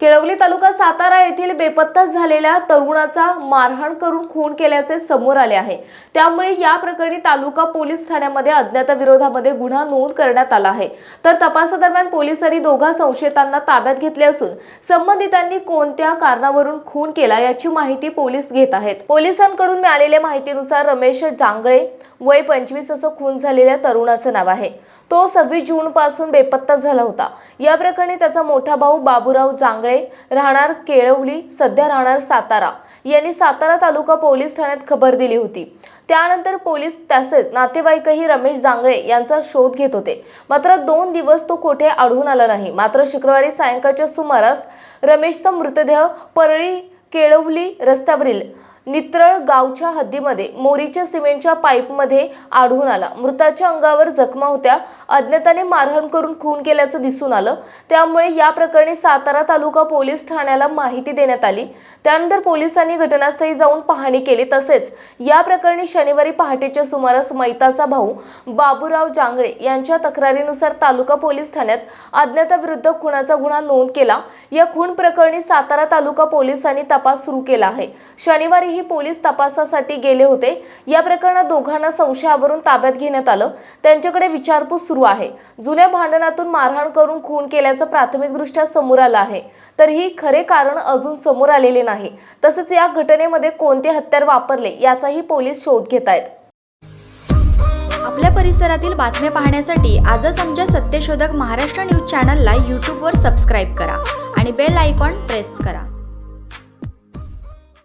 केळवली तालुका सातारा येथील बेपत्ता झालेल्या तरुणाचा मारहाण करून खून केल्याचे समोर आले आहे. त्यामुळे या प्रकरणी तालुका पोलीस ठाण्यामध्ये अज्ञाताविरोधामध्ये गुन्हा नोंद करण्यात आला आहे. तर तपासादरम्यान पोलिसांनी दोघा संशयितांना ताब्यात घेतले असून संबंधितांनी कोणत्या कारणावरून खून केला याची माहिती पोलीस घेत आहेत. पोलिसांकडून मिळालेल्या माहितीनुसार रमेश जांगळे वय पंचवीस असं खून झालेल्या तरुणाचं नाव आहे. तो सव्वीस जून पासून बेपत्ता झाला होता. या प्रकरणी त्याचा मोठा भाऊ बाबूराव जांगळे राहणार केळवली सध्या राहणार सातारा. यांनी सातारा तालुका पोलीस ठाण्यात खबर दिली होती. त्यानंतर पोलीस तसेच नातेवाईकही रमेश जांगळे यांचा शोध घेत होते. मात्र दोन दिवस तो कोठे आढळून आला नाही. मात्र शुक्रवारी सायंकाळच्या सुमारास रमेशचा मृतदेह परळी केळवली रस्त्यावरील नित्रळ गावच्या हद्दीमध्ये मोरीच्या सिमेंटच्या पाईपमध्ये आढळून आला. मृताच्या अंगावर जखमा होत्या. अज्ञाताने मारहाण करून खून केल्याचं दिसून आलं. त्यामुळे या प्रकरणी सातारा तालुका पोलीस ठाण्याला माहिती देण्यात आली. त्यानंतर पोलिसांनी घटनास्थळी जाऊन पाहणी केली. तसेच या प्रकरणी शनिवारी पहाटेच्या सुमारास मैताचा भाऊ बाबूराव जांगळे यांच्या तक्रारीनुसार तालुका पोलीस ठाण्यात अज्ञाताविरुद्ध खुनाचा गुन्हा नोंद केला. या खून प्रकरणी सातारा तालुका पोलिसांनी तपास सुरू केला आहे. शनिवारी शनिवारीही पोलीस तपासासाठी गेले होते. या प्रकरणात दोघांना संशयावरून ताब्यात घेण्यात आलं. त्यांच्याकडे विचारपूस सुरू आहे. जुन्या भांडणातून मारहाण करून खून केल्याचं प्राथमिकदृष्ट्या समोर आलं आहे. तर ही खरे कारण अजून समोर आलेले नाही. तसेच या घटनेमध्ये कोणते हत्यार वापरले याचाही पोलीस शोध घेत आहेत. आपल्या परिसरातील बातम्या पाहण्यासाठी आजच आमच्या सत्यशोधक महाराष्ट्र न्यूज चॅनलला यूट्यूबवर सबस्क्राईब करा आणि बेल आयकॉन प्रेस करा.